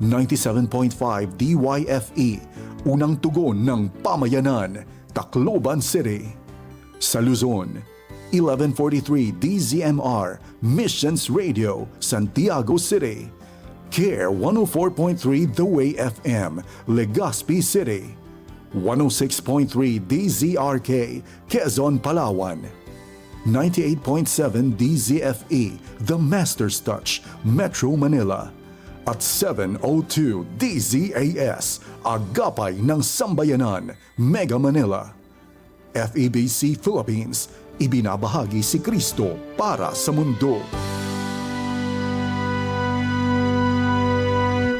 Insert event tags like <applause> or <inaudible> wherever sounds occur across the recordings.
97.5 DYFE, unang tugon ng pamayanan, Tacloban City. Sa Luzon, 1143 DZMR, Missions Radio, Santiago City. Care 104.3 The Way FM, Legazpi City. 106.3 DZRK, Quezon, Palawan. 98.7 DZFE, The Master's Touch, Metro Manila. At 702 DZAS, Agapay ng Sambayanan, Mega Manila. FEBC Philippines, ibinabahagi si Kristo para sa mundo.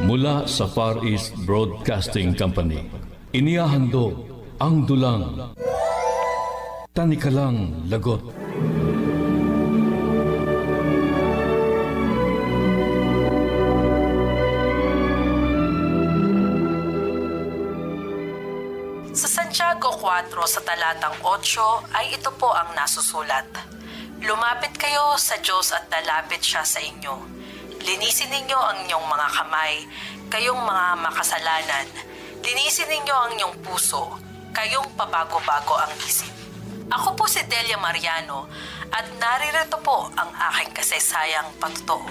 Mula sa Far East Broadcasting Company, inihahandog ang dulang. Tanikalang lagot. Santiago 4 sa talatang 8 ay ito po ang nasusulat. Lumapit kayo sa Diyos at lalapit siya sa inyo. Linisin ninyo ang inyong mga kamay, kayong mga makasalanan. Linisin ninyo ang inyong puso, kayong pabago-bago ang isip. Ako po si Delia Mariano at naririto po ang aking kasaysayang patuto.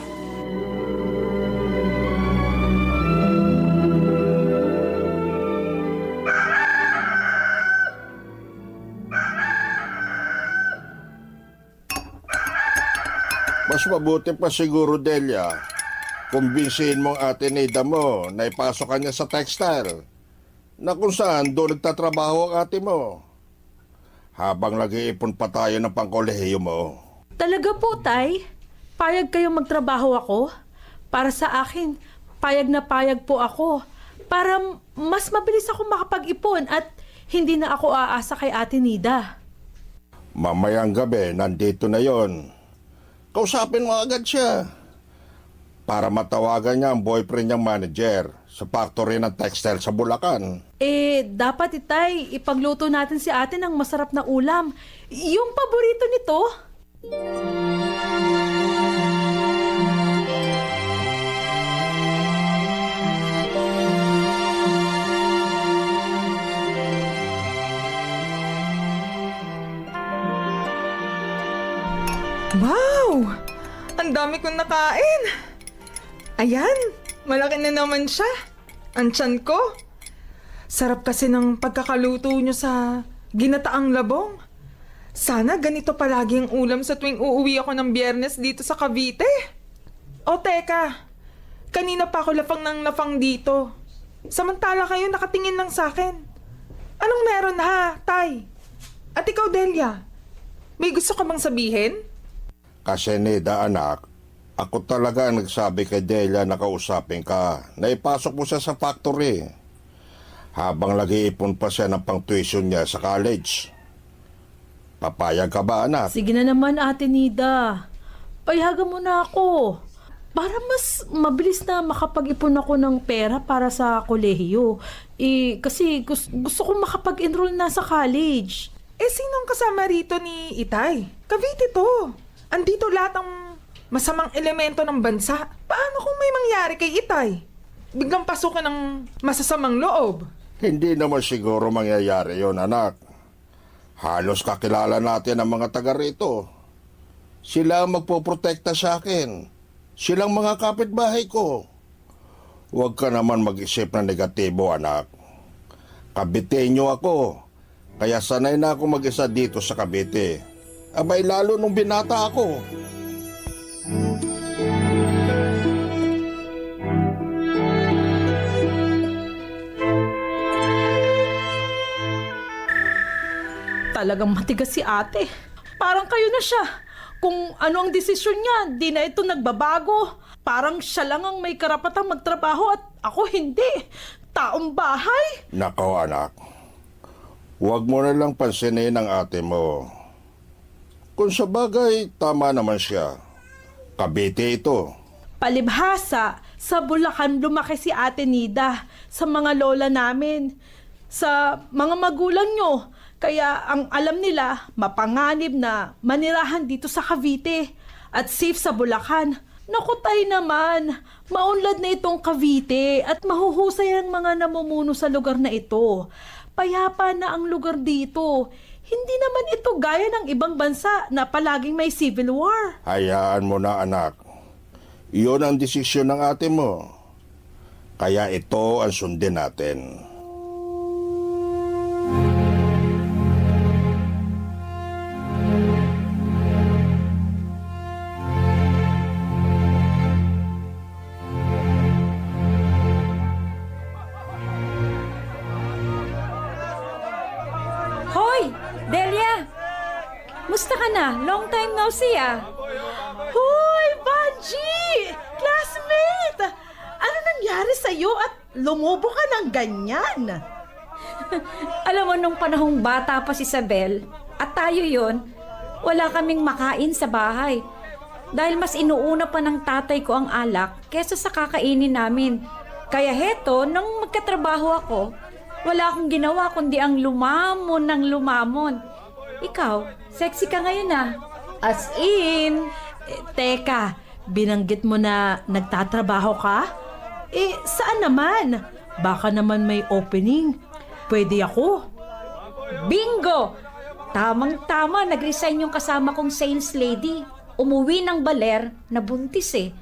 Mas mabuti pa siguro, Delia, kumbinsihin mo ang ate Nida mo na ipasok ka niya sa textile na kung saan doon nagtatrabaho ang ate mo. Habang nag-iipon pa tayo ng pangkolehiyo mo. Talaga po, Tay? Payag kayong magtrabaho ako? Para sa akin, payag na payag po ako. Para mas mabilis ako makapag-ipon at hindi na ako aasa kay Ate Nida. Mamayang gabi, nandito na yon. Kausapin mo agad siya. Para matawagan niya ang boyfriend niyang manager sa factory ng textile sa Bulacan. Eh, dapat itay, ipagluto natin si ate ng masarap na ulam. Yung paborito nito. Wow! Ang dami kong nakain! Ayan, malaki na naman siya. Ang tiyan ko. Sarap kasi ng pagkakaluto nyo sa ginataang labong. Sana ganito palagi ang ulam sa tuwing uuwi ako ng biyernes dito sa Cavite. O teka, kanina pa ako lapang ng lapang dito. Samantala kayo nakatingin lang sa akin. Anong meron ha, Tay? At ikaw, Delia, may gusto ka bang sabihin? Kasi Nida anak, ako talaga ang nagsabi kay Delia na kausapin ka na ipasok mo siya sa factory. Habang nag-iipon pa siya ng pang-tuition niya sa college. Papayag ka ba anak? Sige na naman, Ate Nida. Payagan mo na ako. Para mas mabilis na makapag-ipon ako ng pera para sa kolehiyo. Eh, kasi gusto, gusto ko makapag-enroll na sa college. Eh, sinong kasama rito ni Itay? Cavite to. Andito lahat ng masamang elemento ng bansa. Paano kung may mangyari kay Itay? Biglang pasukan ng masasamang loob. Hindi naman siguro mangyayari yon anak. Halos kakilala natin ang mga taga rito. Sila ang magpoprotekta sa akin. Silang mga kapitbahay ko. Huwag ka naman mag-isip na negatibo, anak. Kabitenyo ako. Kaya sanay na ako mag-isa dito sa Cavite. Abay lalo nung binata ako. Talagang matigas si ate. Parang kayo na siya. Kung ano ang desisyon niya, di na ito nagbabago. Parang siya lang ang may karapatang magtrabaho at ako hindi. Taong bahay. Nako anak, huwag mo na lang pansinin ang ate mo. Kung sa bagay, tama naman siya. Kabite ito. Palibhasa, sa Bulacan lumaki si Ate Nida sa mga lola namin. Sa mga magulang nyo. Kaya ang alam nila, mapanganib na manirahan dito sa Cavite at safe sa Bulacan. Naku tay naman, maunlad na itong Cavite at mahuhusay ang mga namumuno sa lugar na ito. Payapa na ang lugar dito. Hindi naman ito gaya ng ibang bansa na palaging may civil war. Hayaan mo na anak. Iyon ang desisyon ng ate mo. Kaya ito ang sundin natin. See ah. Hoy, Banji! Classmate! Ano nangyari sa'yo at lumubo ka ng ganyan? <laughs> Alam mo, nung panahong bata pa si Isabel, at tayo yon, wala kaming makain sa bahay. Dahil mas inuuna pa ng tatay ko ang alak kesa sa kakainin namin. Kaya heto, nung magkatrabaho ako, wala akong ginawa kundi ang lumamon ng lumamon. Ikaw, sexy ka ngayon ah. As in, Eh, teka, binanggit mo na nagtatrabaho ka? Eh, saan naman? Baka naman may opening. Pwede ako. Bingo! Tamang-tama, nag-resign yung kasama kong sales lady. Umuwi ng baler na buntis eh.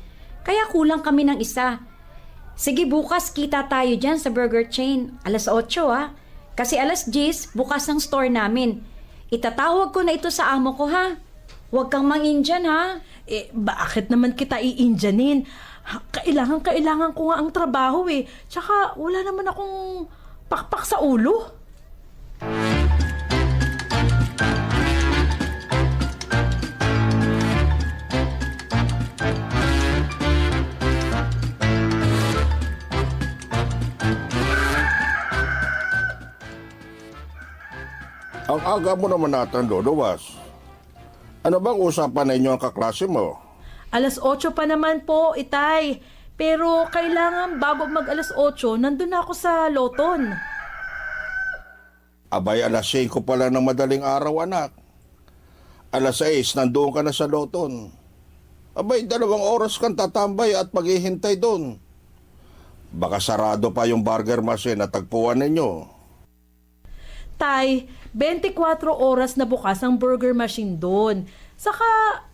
Kaya kulang kami ng isa. Sige, bukas kita tayo dyan sa burger chain. Alas 8 ah. Kasi alas 10, bukas ang store namin. Itatawag ko na ito sa amo ko ha. Huwag kang mangin dyan ha. Eh, bakit naman kita iinjanin? Ha, Kailangan, kailangan ko nga ang trabaho eh. Tsaka, wala naman akong pakpak sa ulo. Ang aga mo naman natin, Dodowas. Ano bang usapan ninyo ang kaklase mo? Alas 8 pa naman po, itay. Pero kailangan bago mag alas 8, nandun na ako sa Loton. Abay, alas 5 pa lang ng madaling araw, anak. Alas 6, nandoon ka na sa Loton. Abay, dalawang oras kang tatambay at maghihintay doon. Baka sarado pa yung burger machine na tagpuan ninyo. Tay, 24 oras na bukas ang burger machine doon. Saka,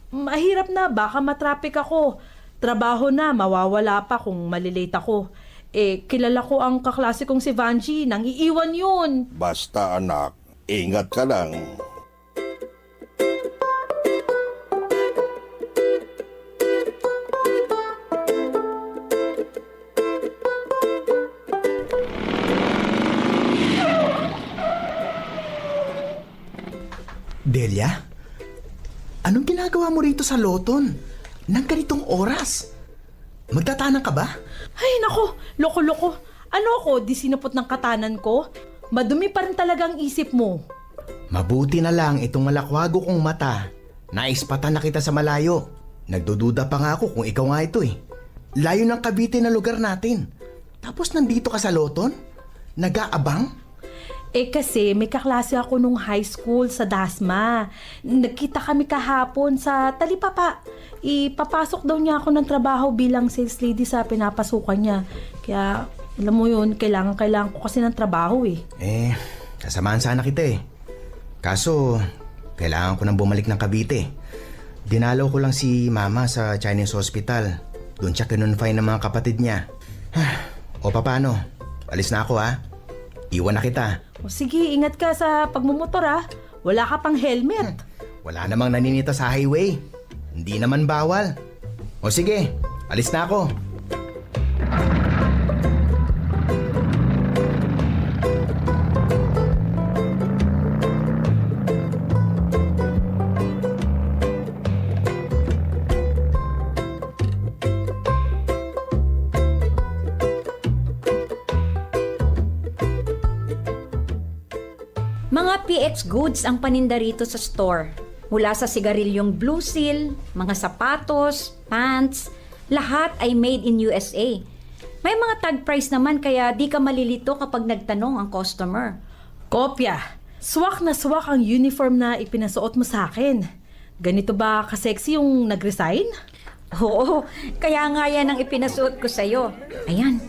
mahirap na, baka matraffic ako. Trabaho na, mawawala pa kung malilate ako. Eh, kilala ko ang kaklase kong si Vanji, nang iiwan yun. Basta anak, ingat ka lang. Rito sa Loton? Nang ganitong oras? Magtatanang ka ba? Ay, nako, loko-loko. Ano ako, di sinupot ng katanan ko? Madumi pa rin talagang isip mo. Mabuti na lang itong malakwago kong mata. Naispatan na kita sa malayo. Nagdududa pa nga ako kung ikaw nga ito eh. Layo ng Cavite na lugar natin. Tapos nandito ka sa Loton? Nag-aabang? Eh kasi may kaklase ako nung high school sa Dasma. Nagkita kami kahapon sa Talipapa. Ipapasok daw niya ako ng trabaho bilang sales lady sa pinapasukan niya. Kaya alam mo yun, kailangan kailangan ko kasi ng trabaho eh. Eh, kasamahan sana kita eh. Kaso, kailangan ko nang bumalik ng Cavite. Dinalaw ko lang si Mama sa Chinese Hospital. Doon siya kinonfine ng mga kapatid niya. <sighs> o paano? Alis na ako ha. Iwan na kita. O sige, ingat ka sa pagmumotor ah. Wala ka pang helmet. Wala namang naninita sa highway. Hindi naman bawal. O sige, alis na ako. Mga PX goods ang paninda rito sa store. Mula sa sigarilyong Blue Seal, mga sapatos, pants, lahat ay made in USA. May mga tag price naman kaya di ka malilito kapag nagtanong ang customer. Kopya. Swak na swak ang uniform na ipinasuot mo sa akin. Ganito ba kasexy yung nag-resign? Oo, kaya nga yan ang ipinasuot ko sa'yo. Ayan,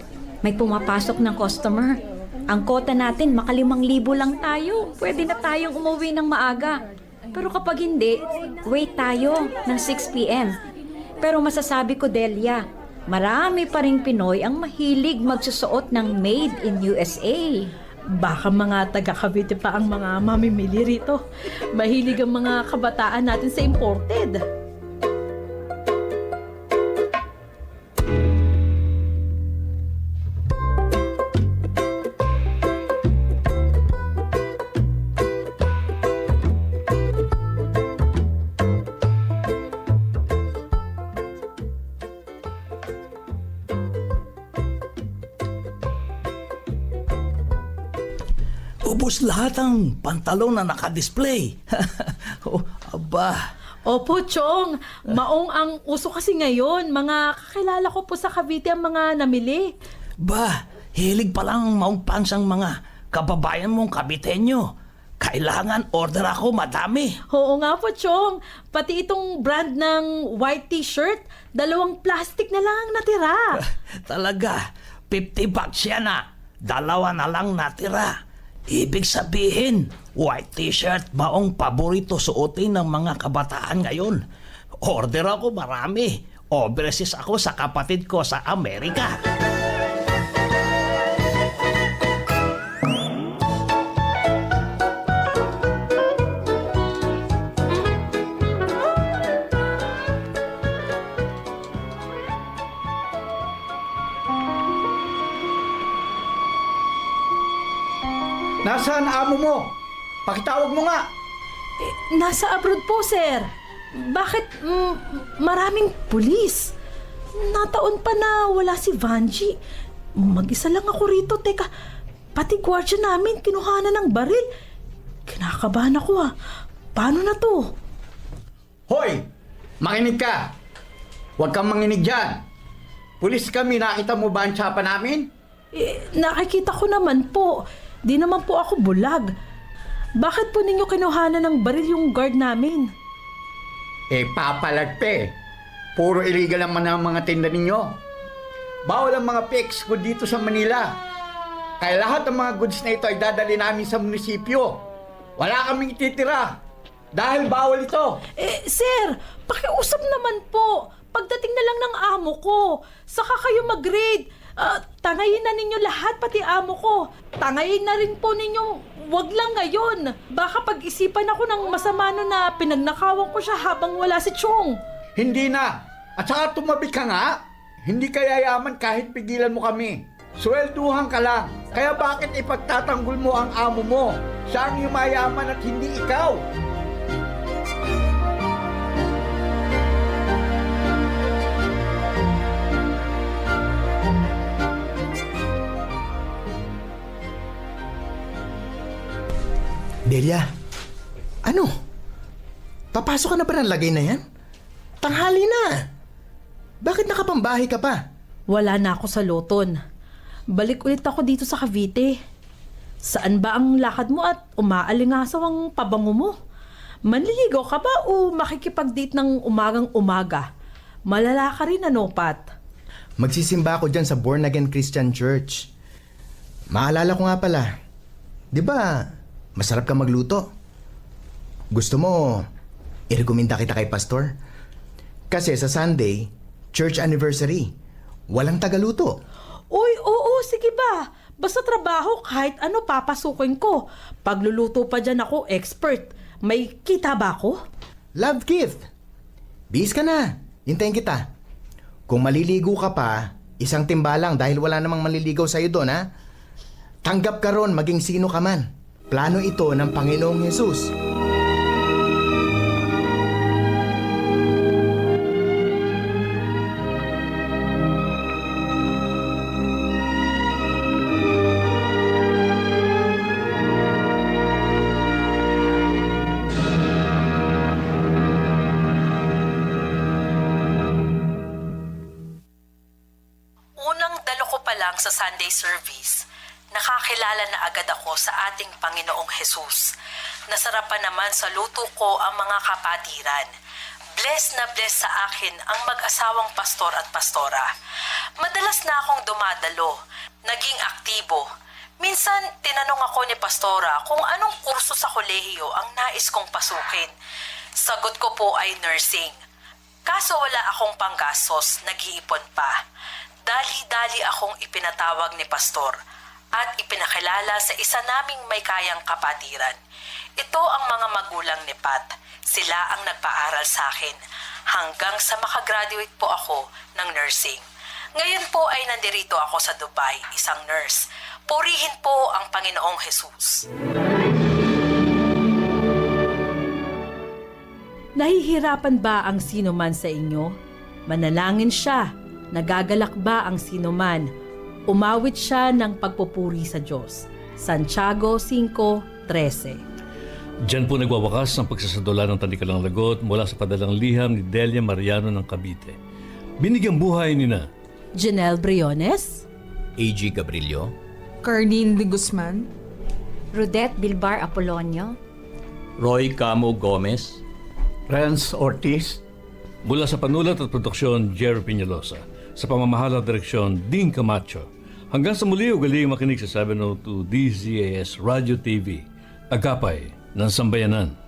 may pumapasok ng customer. Ang kota natin, makalimang libo lang tayo. Pwede na tayong umuwi ng maaga. Pero kapag hindi, wait tayo ng 6pm. Pero masasabi ko, Delia, marami pa rin Pinoy ang mahilig magsusuot ng Made in USA. Baka mga taga Cavite pa ang mga mamimili rito. Mahilig ang mga kabataan natin sa imported. Ubus lahat ang pantalon na nakadisplay. <laughs> oh, aba, Opo, Chong. Maong ang uso kasi ngayon. Mga kakilala ko po sa Cavite ang mga namili. ba, hilig palang maong pansang mga kababayan mong kabitenyo. Kailangan order ako madami. Oo nga po, Chong. Pati itong brand ng white t-shirt, dalawang plastic na lang ang natira. <laughs> Talaga, 50 bucks yan na. Dalawa na lang natira. Ibig sabihin, white t-shirt maong paborito suotin ng mga kabataan ngayon. Order ako marami. Overseas ako sa kapatid ko sa Amerika. Amo mo? Pakitawag mo nga. Nasa abroad po, sir. Bakit mm, maraming pulis? Nataon pa na wala si Vanji. Mag-isa lang ako rito. Teka, pati gwardiya namin kinuhanan ng baril. Kinakabahan ako ah. Paano na to? Hoy! Makinig ka! Huwag kang manginig dyan. Pulis kami, nakita mo ba ang tsapa namin? Eh, nakikita ko naman po. Di naman po ako bulag. Bakit po ninyo kinuhanan ng baril yung guard namin? Eh, papalagpe. Puro illegal naman ang mga tinda ninyo. Bawal ang mga pics ko dito sa Manila. Kaya lahat ng mga goods na ito ay dadali namin sa munisipyo. Wala kaming ititira. Dahil bawal ito. Eh, sir, pakiusap naman po. Pagdating na lang ng amo ko, saka kayo mag-grade. Ah, tangayin na ninyo lahat, pati amo ko. Tangayin na rin po ninyo, wag lang ngayon. Baka pag-isipan ako ng masama no na pinagnakawan ko siya habang wala si Chong. Hindi na. At saka tumabi ka nga. Hindi ka yayaman kahit pigilan mo kami. Swelduhan ka lang. Kaya bakit ipagtatanggol mo ang amo mo? Siya ang yumayaman at hindi ikaw. Delia, ano? Papasok ka na ba ng lagay na yan? Tanghali na. Bakit nakapambahay ka pa? Wala na ako sa Loton. Balik ulit ako dito sa Cavite. Saan ba ang lakad mo at umaalingasaw ang pabango mo? Manliligaw ka ba o makikipag-date ng umagang umaga? Malala ka rin ano, Pat? Magsisimba ako dyan sa Born Again Christian Church. Maalala ko nga pala, di ba masarap ka magluto? Gusto mo, irekomenda kita kay pastor? Kasi sa Sunday, church anniversary, walang tagaluto. Uy, oo, sige ba? Basta trabaho, kahit ano papasukin ko. Pagluluto pa dyan ako, expert. May kita ba ako? Love gift! Bis ka na, hintayin kita. Kung maliligo ka pa, isang timba lang dahil wala namang maliligaw sa'yo doon, ha? Tanggap ka ron maging sino ka man. Plano ito ng Panginoong Yesus. Unang dalo pa lang sa Sunday service, nakakilala na agad ako sa ating Panginoong Jesus. Nasarapan naman sa luto ko ang mga kapatiran. Bless na bless sa akin ang mag-asawang pastor at pastora. Madalas na akong dumadalo, naging aktibo. Minsan, tinanong ako ni pastora kung anong kurso sa kolehiyo ang nais kong pasukin. Sagot ko po ay nursing. Kaso wala akong panggastos, nag-iipon pa. Dali-dali akong ipinatawag ni pastor at ipinakilala sa isa naming may kayang kapatiran. Ito ang mga magulang ni Pat. Sila ang nagpaaral sa akin hanggang sa makagraduate po ako ng nursing. Ngayon po ay nandirito ako sa Dubai, isang nurse. Purihin po ang Panginoong Jesus. Nahihirapan ba ang sino man sa inyo? Manalangin siya. Nagagalak ba ang sino man? Umawit siya ng pagpupuri sa Diyos. Santiago 5.13 Diyan po nagwawakas ang pagsasadula ng Tanikalang Lagot mula sa padalang liham ni Delia Mariano ng Cavite. Binigyang buhay ni na Janelle Briones, AG Gabrilio? Carlene de Guzman? Rudette Bilbar Apolonio, Roy Camo Gomez, Renz Ortiz? Mula sa panulat at produksyon, Jerry Peñalosa. Sa pamamahala direksyon, Dean Camacho. Hanggang sa muli, ugaling makinig sa 702 DZAS Radio TV. Agapay ng Sambayanan.